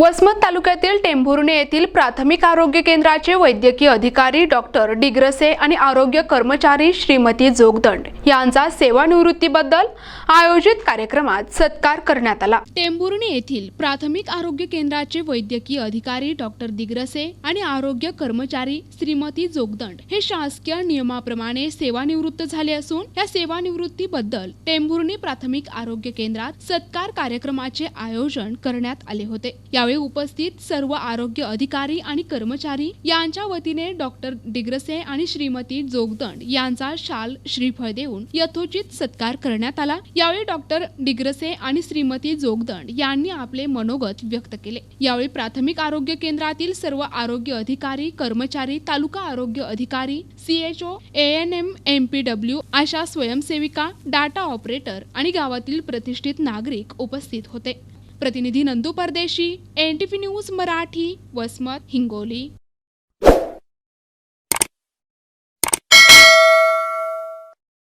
वसमत तालुक्यातील टेंभुर्णे येथील प्राथमिक आरोग्य केंद्राचे वैद्यकीय अधिकारी डॉक्टर डिग्रसे आणि आरोग्य कर्मचारी श्रीमती जोगदंड यांचा सेवानिवृत्तीबद्दल आयोजित कार्यक्रमात सत्कार करण्यात आला. टेंभुर्णे येथील प्राथमिक आरोग्य केंद्राचे वैद्यकीय अधिकारी डॉक्टर दिग्रसे आणि आरोग्य कर्मचारी श्रीमती जोगदंड हे शासकीय नियमाप्रमाणे सेवानिवृत्त झाले असून या सेवानिवृत्तीबद्दल टेंभुर्णी प्राथमिक आरोग्य केंद्रात सत्कार कार्यक्रमाचे आयोजन करण्यात आले होते. यावेळी उपस्थित सर्व आरोग्य अधिकारी आणि कर्मचारी यांच्या वतीने डॉक्टर डिग्रसे आणि श्रीमती जोगदंड यांचा शाल श्रीफळ देऊन यथोचित सत्कार करण्यात आला. यावेळी डॉक्टर डिग्रसे आणि श्रीमती जोगदंड यांनी आपले मनोगत व्यक्त केले. यावेळी प्राथमिक आरोग्य केंद्रातील सर्व आरोग्य अधिकारी कर्मचारी तालुका आरोग्य अधिकारी CHO N M M P W अशा स्वयंसेविका डाटा ऑपरेटर आणि गावातील प्रतिष्ठित नागरिक उपस्थित होते. प्रतिनिधी Nandu Pardeshi N T news Marathi Vasmat Hingoli.